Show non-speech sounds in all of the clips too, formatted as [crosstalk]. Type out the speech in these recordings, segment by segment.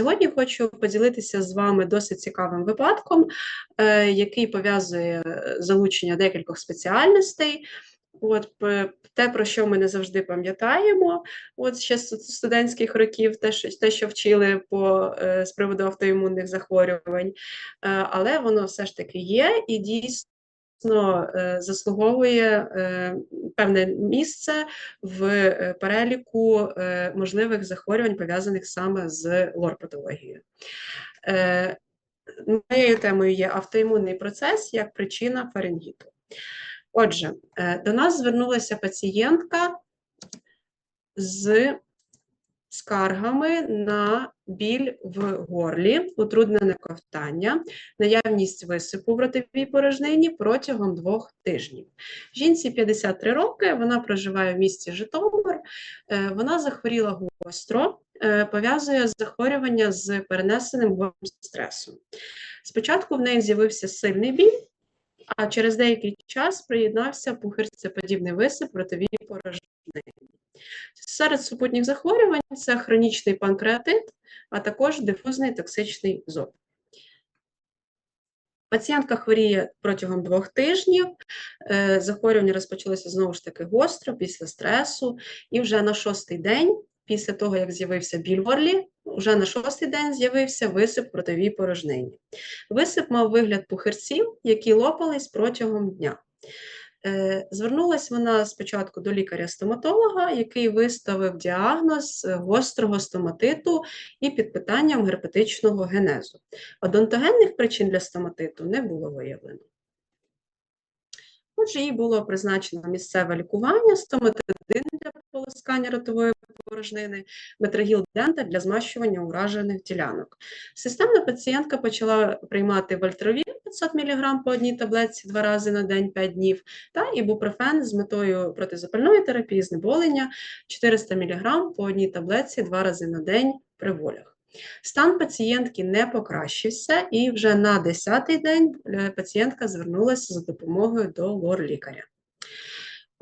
Сьогодні хочу поділитися з вами досить цікавим випадком, е, який пов'язує е, залучення декількох спеціальностей. От те, про що ми не завжди пам'ятаємо, от ще з студентських років, те, що те, що вчили по е, з приводу автоімунних захворювань, але воно все ж таки є і дійсно заслуговує е, певне місце в е, переліку можливих захворювань, пов'язаних саме з лор-патологією. Моєю темою є автоімунний процес як причина фарингіту. Отже, до нас звернулася пацієнтка з скаргами на біль в горлі, утруднене ковтання, наявність висипу в ротовій порожнині протягом двох тижнів. Жінці 53 роки, вона проживає в місті Житомир, е, вона захворіла гостро, е, пов'язує захворювання з перенесеним горлом стресом. Спочатку в неї з'явився сильний біль, а через деякий час приєднався пухирцеподібний висип в ротовій порожнині. Серед супутніх захворювань це хронічний панкреатит, а також дифузний токсичний зоб. Пацієнтка хворіє протягом двох тижнів, е, захворювання розпочалося знову ж таки гостро, після стресу, і вже на шостий день, після того, як з'явився біль в горлі, вже на шостий день з'явився висип в ротовій порожнині. Висип мав вигляд пухирців, які лопались протягом дня. Е, звернулася вона спочатку до лікаря-стоматолога, який виставив діагноз е, гострого стоматиту і під питанням герпетичного генезу. Одонтогенних причин для стоматиту не було виявлено. Отже, їй було призначено місцеве лікування, стоматидин полоскання ротової порожнини, метрогіл дента для змащування уражених ділянок. Системна пацієнтка почала приймати вольтрові 500 мг по одній таблетці два рази на день 5 днів, та ібупрофен з метою протизапальної терапії, знеболення 400 мг по одній таблетці два рази на день при болях. Стан пацієнтки не покращився, і вже на 10-й день е, пацієнтка звернулася за допомогою до лор-лікаря.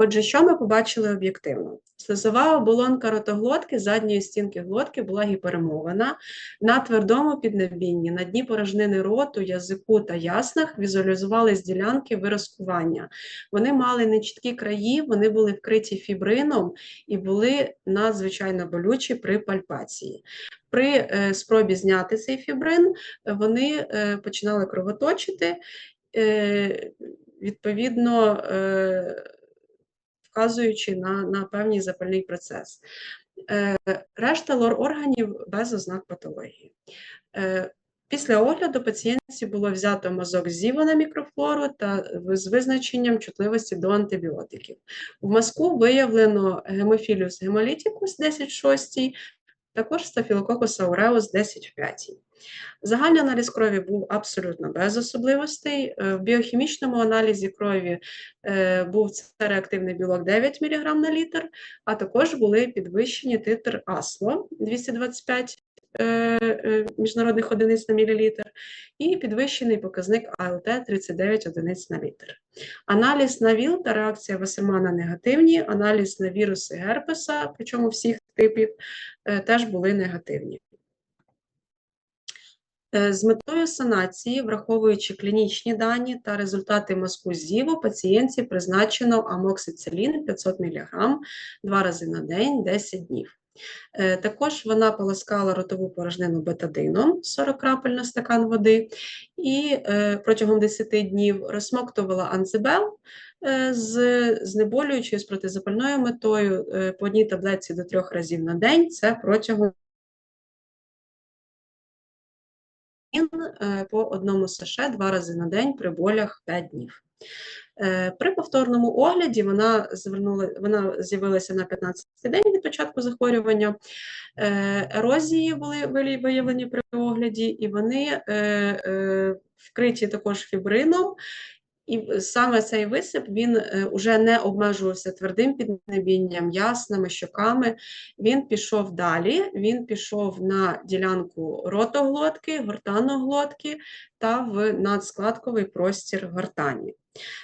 Отже, що ми побачили об'єктивно? Слизова оболонка ротоглотки задньої стінки глотки була гіперемована. На твердому піднебінні, на дні порожнини роту, язику та яснах візуалізувались ділянки вироскування. Вони мали нечіткі краї, вони були вкриті фібрином і були надзвичайно болючі при пальпації. При е, спробі зняти цей фібрин, вони е, починали кровоточити. Е, відповідно, вказуючи на на певний запальний процес. Е, Решта лор-органів без ознак патології. Е, Після огляду пацієнтці було взято мазок зіва на мікрофлору та з визначенням чутливості до антибіотиків. В мазку виявлено гемофіліус гемолітікус 10,6, також стафілококус ауреус 10,5. Загальний аналіз крові був абсолютно без особливостей. Е, в біохімічному аналізі крові е, був реактивний білок 9 мг на літр, а також були підвищені титр АСЛО 225 е, міжнародних одиниць на мілілітр, і підвищений показник АЛТ 39 одиниць на літр. Аналіз на ВІЛ та реакція Васермана негативні, аналіз на віруси герпеса, причому всіх типів, теж були негативні. Е, з метою санації, враховуючи клінічні дані та результати мозку ЗІВу, пацієнтці призначено амоксицилін 500 мг два рази на день 10 днів. Е, також вона полоскала ротову порожнину бетадином 40 крапель на стакан води, і е, протягом 10 днів розсмоктувала анцибел з знеболюючою з протизапальною метою по одній таблетці до трьох разів на день. Це протягом по одному саше два рази на день при болях 5 днів. Е, при повторному огляді вона звернула, вона з'явилася на 15-й день від початку захворювання. Е, ерозії були виявлені при огляді, і вони вкриті також фібрином, і саме цей висип він вже е, не обмежувався твердим піднебінням, ясними щоками. Він пішов далі, він пішов на ділянку ротоглотки, гортаноглотки та в надскладковий простір гортані.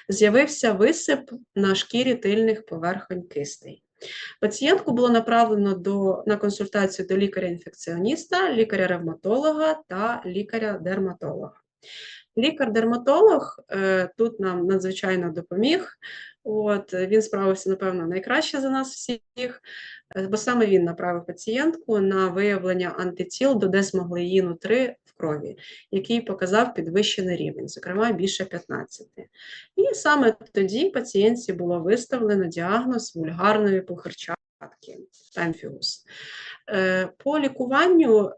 З'явився висип на шкірі тильних поверхонь кистей. Пацієнтку було направлено до, на консультацію до лікаря-інфекціоніста, лікаря-ревматолога та лікаря-дерматолога. Лікар-дерматолог е, тут нам надзвичайно допоміг. От, Він справився, напевно, найкраще за нас всіх, е, бо саме він направив пацієнтку на виявлення антитіл до десмоглеїну 3 в крові, який показав підвищений рівень, зокрема більше 15. І саме тоді пацієнтці було виставлено діагноз вульгарної пухарчатки пемфігус. Е, По лікуванню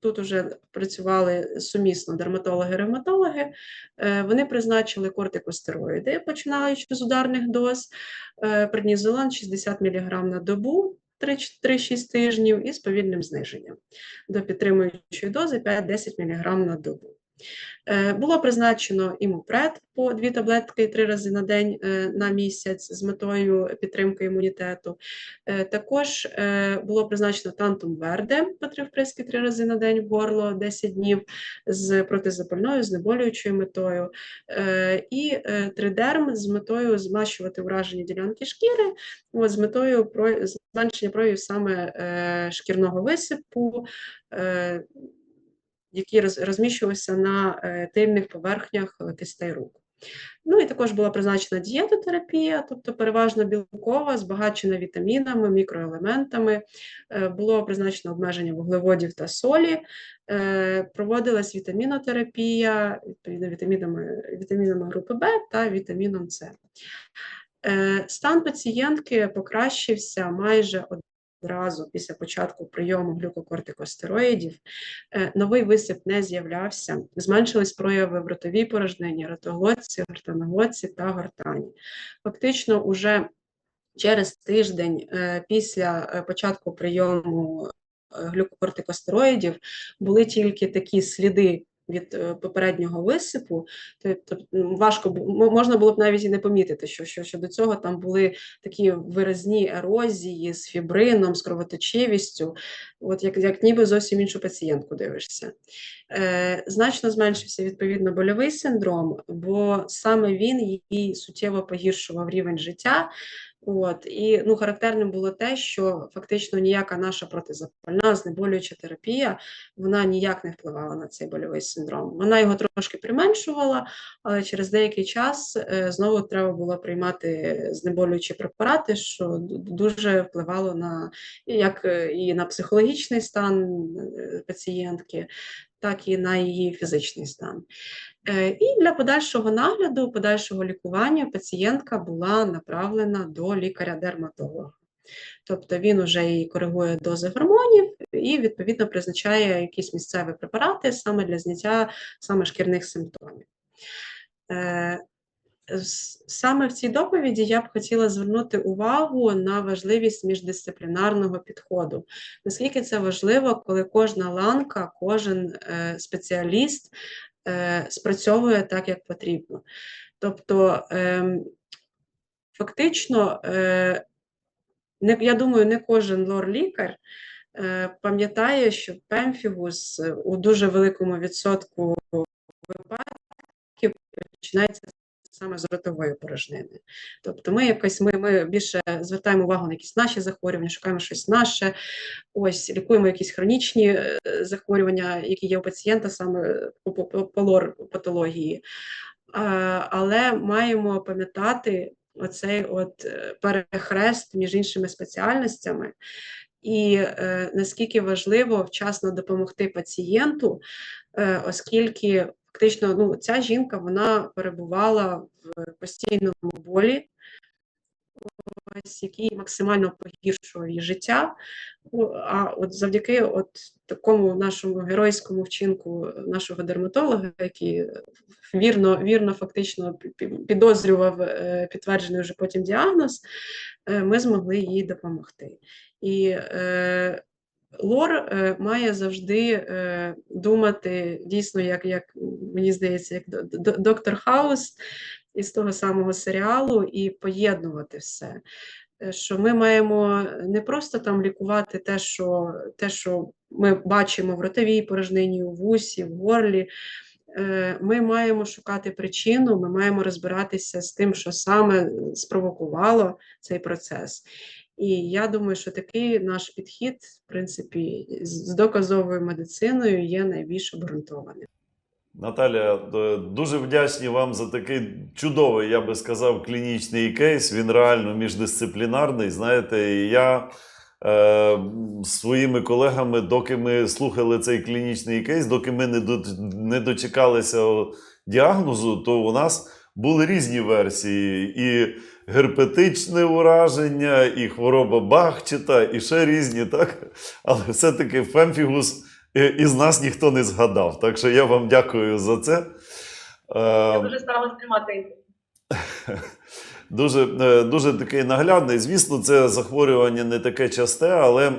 Тут вже працювали сумісно дерматологи-ревматологи. Е, вони призначили кортикостероїди, починаючи з ударних доз, е, преднізолон 60 мг на добу 3-6 тижнів і з повільним зниженням до підтримуючої дози 5-10 мг на добу. Е, було призначено імупред по дві таблетки три рази на день е, на місяць з метою підтримки імунітету. Е, також було призначено тантум верде по три вприски три рази на день в горло 10 днів з протизапальною, знеболюючою метою, і тридерм з метою змащувати уражені ділянки шкіри, з метою зменшення проявів саме шкірного висипу які розміщувалися на е, тильних поверхнях е, кистей рук. Ну і також була призначена дієтотерапія, тобто переважно білкова, збагачена вітамінами, мікроелементами, е, було призначено обмеження вуглеводів та солі, проводилась вітамінотерапія, відповідно вітамінами, вітамінами групи Б та вітаміном С. Стан пацієнтки покращився майже одразу після початку прийому глюкокортикостероїдів е, новий висип не з'являвся, зменшились прояви в ротовій порожнині, ротоглотці, гортаноглотці та гортані. Фактично, уже через тиждень е, після е, початку прийому глюкокортикостероїдів були тільки такі сліди від е, попереднього висипу, то важко можна було б навіть і не помітити, що що, що до цього там були такі виразні ерозії з фібрином, з кровоточивістю, от як як ніби зовсім іншу пацієнтку дивишся. Е, Значно зменшився відповідно больовий синдром, бо саме він їй суттєво погіршував рівень життя. От і ну характерним було те, що фактично ніяка наша протизапальна знеболююча терапія вона ніяк не впливала на цей больовий синдром. Вона його трошки применшувала, але через деякий час е, знову треба було приймати знеболюючі препарати, що дуже впливало на як е, і на психологічний стан е, пацієнтки, так і на її фізичний стан. Е, і для подальшого нагляду, подальшого лікування пацієнтка була направлена до лікаря-дерматолога. Тобто він вже її коригує дози гормонів і, відповідно, призначає якісь місцеві препарати саме для зняття саме шкірних симптомів. Е, саме в цій доповіді я б хотіла звернути увагу на важливість міждисциплінарного підходу. Наскільки це важливо, коли кожна ланка, кожен е, спеціаліст спрацьовує так, як потрібно. Тобто, е, фактично, е, я думаю, не кожен лор-лікар е, пам'ятає, що пемфігус у дуже великому відсотку випадків починається саме з ротової порожнини. Тобто ми якось ми, ми більше звертаємо увагу на якісь наші захворювання, шукаємо щось наше, ось лікуємо якісь хронічні е, захворювання, які є у пацієнта саме по, по, по лор патології. Але маємо пам'ятати оцей от е, перехрест між іншими спеціальностями. І е, наскільки важливо вчасно допомогти пацієнту, е, оскільки фактично ну, ця жінка вона перебувала в постійному болі, ось, який максимально погіршував її життя. А от завдяки от такому нашому геройському вчинку нашого дерматолога, який вірно, вірно фактично підозрював е, підтверджений вже потім діагноз, е, ми змогли їй допомогти. І е, Лор е, має завжди е, думати дійсно, як як мені здається, як доктор Хаус із того самого серіалу, і поєднувати все. Е, що ми маємо не просто там лікувати те, що те, що ми бачимо в ротовій порожнині, у вусі, в горлі, ми маємо шукати причину, ми маємо розбиратися з тим, що саме спровокувало цей процес. І я думаю, що такий наш підхід, в принципі, з доказовою медициною є найбільш обґрунтованим. Наталя, дуже вдячні вам за такий чудовий, я би сказав, клінічний кейс. Він реально міждисциплінарний. Знаєте, я е, своїми колегами, доки ми слухали цей клінічний кейс, доки ми не, до, не дочекалися діагнозу, то у нас були різні версії: і герпетичне ураження, і хвороба Бахчета, і ще різні, так? Але все-таки фемфігус із нас ніхто не згадав. Так що я вам дякую за це. Я Е, дуже старалась тримати. [laughs] Дуже, е, дуже такий наглядний. Звісно, це захворювання не таке часте, але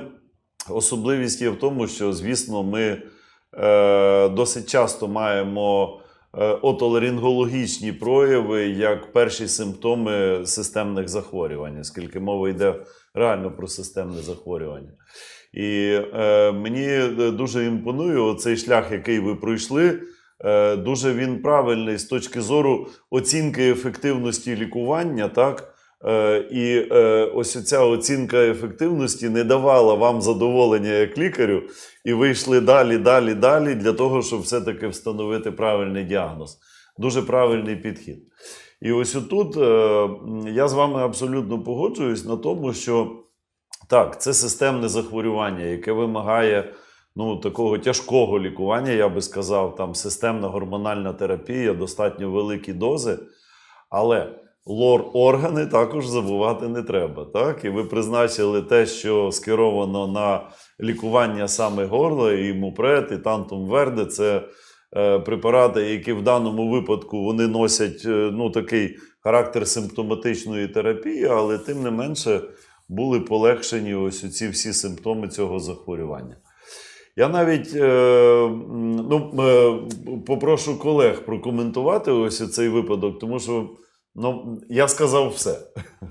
особливість є в тому, що, звісно, ми е, досить часто маємо е, отоларингологічні прояви як перші симптоми системних захворювань, оскільки мова йде реально про системне захворювання. І е, мені е, дуже імпонує цей шлях, який ви пройшли. Е, дуже він правильний з точки зору оцінки ефективності лікування, так? Е, і е, ось ця оцінка ефективності не давала вам задоволення як лікарю, і ви йшли далі, далі, далі для того, щоб все-таки встановити правильний діагноз. Дуже правильний підхід. І ось отут е, я з вами абсолютно погоджуюсь на тому, що так, це системне захворювання, яке вимагає ну, такого тяжкого лікування, я би сказав, там системна гормональна терапія, достатньо великі дози. Але лор-органи також забувати не треба. Так? І ви призначили те, що скеровано на лікування саме горла, і мупрет, і тантум верде. Це е, препарати, які в даному випадку вони носять е, ну, такий характер симптоматичної терапії, але тим не менше були полегшені ось ці всі симптоми цього захворювання. Я навіть е, ну, попрошу колег прокоментувати ось цей випадок, тому що ну, я сказав все.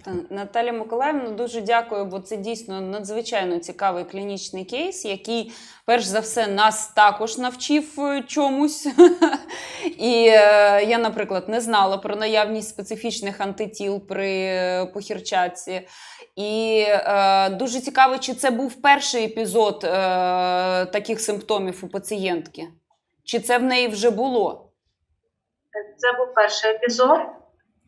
Та, Наталя Миколаївна, дуже дякую, бо це дійсно надзвичайно цікавий клінічний кейс, який, перш за все, нас також навчив е, чомусь. [laughs] І е, я, наприклад, не знала про наявність специфічних антитіл при е, похірчатці. І е, дуже цікаво, чи це був перший епізод е, таких симптомів у пацієнтки, чи це в неї вже було? Це був перший епізод.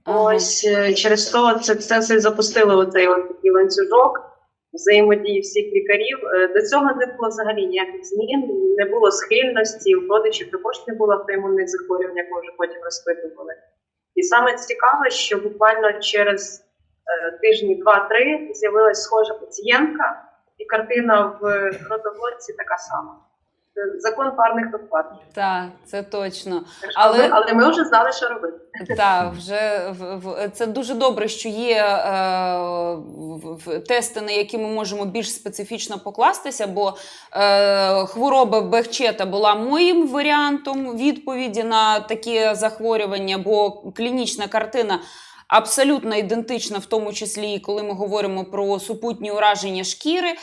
Ось е, через то це все запустило оцей такий ланцюжок взаємодії всіх лікарів. Е, До цього не було взагалі ніяких змін, не було схильності, у родичів також не було автоімунних захворювань, як ми вже потім розпитували. І саме цікаве, що буквально через е, тижні два-три з'явилась схожа пацієнтка, і картина в родоблоці така сама. Це Закон парних доплат. Так, це точно. Але... Але- ми вже знали, що робити. Так, вже це дуже добре, що є е, тести, на які ми можемо більш специфічно покластися, бо е, хвороба Бехчета була моїм варіантом відповіді на такі захворювання, бо клінічна картина. Абсолютно ідентична, в тому числі, і коли ми говоримо про супутні ураження шкіри,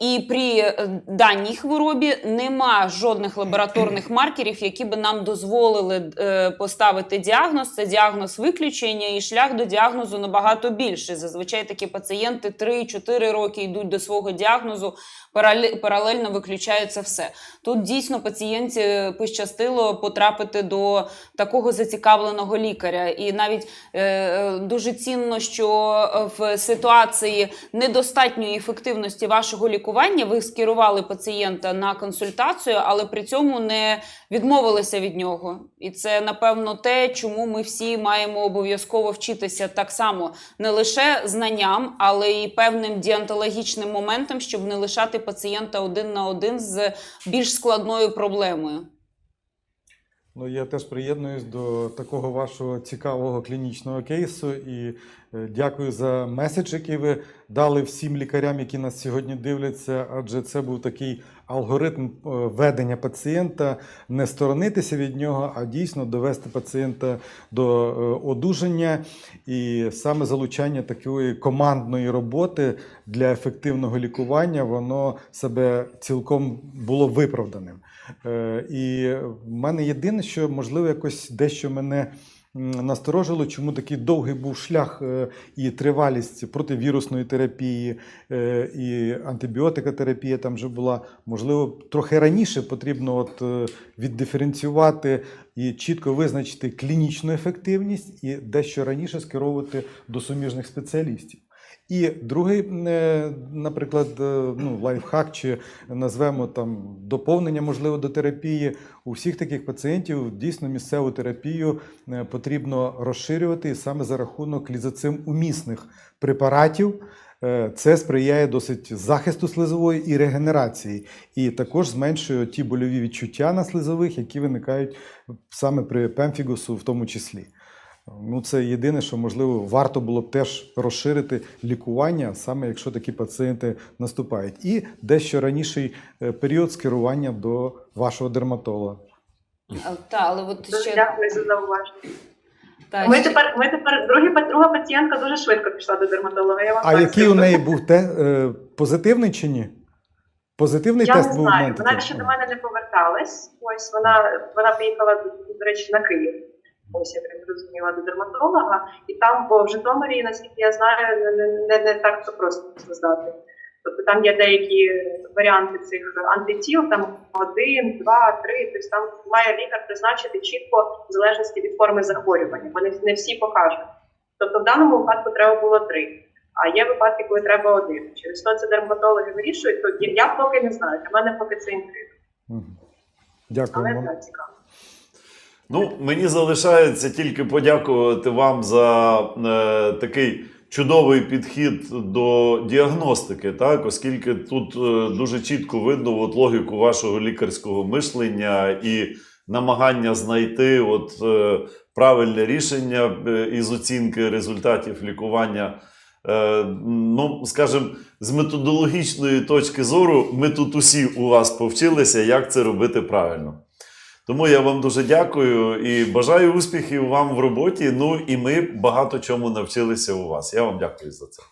і при е, даній хворобі нема жодних лабораторних [clears throat] маркерів, які би нам дозволили е, поставити діагноз. Це діагноз виключення, і шлях до діагнозу набагато більший. Зазвичай такі пацієнти 3-4 роки йдуть до свого діагнозу, парале- паралельно виключається все. Тут дійсно пацієнті пощастило потрапити до такого зацікавленого лікаря. І навіть е, дуже цінно, що в ситуації недостатньої ефективності вашого лікування ви скерували пацієнта на консультацію, але при цьому не відмовилися від нього. І це напевно те, чому ми всі маємо обов'язково вчитися так само не лише знанням, але й певним діантологічним моментом, щоб не лишати пацієнта один на один з більш складною проблемою. Ну, я теж приєднуюсь до такого вашого цікавого клінічного кейсу і дякую за меседж, який ви дали всім лікарям, які нас сьогодні дивляться, адже це був такий алгоритм е, ведення пацієнта, не сторонитися від нього, а дійсно довести пацієнта до е, одужання. І саме залучання такої командної роботи для ефективного лікування, воно себе цілком було виправданим. Е, І в мене єдине, що можливо якось дещо мене насторожило, чому такий довгий був шлях е, і тривалість противірусної терапії, е, і антибіотикотерапія там вже була. Можливо, трохи раніше потрібно от е, віддиференціювати і чітко визначити клінічну ефективність і дещо раніше скеровувати до суміжних спеціалістів. І другий, е, наприклад, е, ну, лайфхак, чи назвемо там доповнення, можливо, до терапії. У всіх таких пацієнтів дійсно місцеву терапію е, потрібно розширювати і саме за рахунок лізоцим умісних препаратів. Це сприяє досить захисту слизової і регенерації, і також зменшує ті больові відчуття на слизових, які виникають саме при пемфігусу, в тому числі. Ну, це єдине, що можливо варто було б теж розширити лікування, саме якщо такі пацієнти наступають, і дещо раніший е, період скерування до вашого дерматолога. Та, але от ще дякую за зауваження. та, Ми ще- тепер, ми тепер другі, друга пацієнтка дуже швидко пішла до дерматолога. Я вам А так який скажу. у неї був те, е, позитивний чи ні? Позитивний Я тест не був в знаю. Вона ще до мене не поверталась. Ось вона вона поїхала до речі на Київ. Ось я так зрозуміла до дерматолога, і там, бо в Житомирі, наскільки я знаю, не, не, не, не так то просто здати. Тобто там є деякі варіанти цих антитіл, там один, два, три. Тобто там має лікар призначити чітко в залежності від форми захворювання, бо не, всі покажуть. Тобто в даному випадку треба було три. А є випадки, коли треба один. Через то це дерматологи вирішують, то я, поки не знаю. Для мене поки це інтрига. Дякую Але так цікаво. Ну, мені залишається тільки подякувати вам за е, такий чудовий підхід до діагностики, так, оскільки тут е, дуже чітко видно от, логіку вашого лікарського мишлення і намагання знайти от, е, правильне рішення е, із оцінки результатів лікування. Е, ну, скажімо, з методологічної точки зору, ми тут усі у вас повчилися, як це робити правильно. Тому я вам дуже дякую і бажаю успіхів вам в роботі. Ну і ми багато чому навчилися у вас. Я вам дякую за це.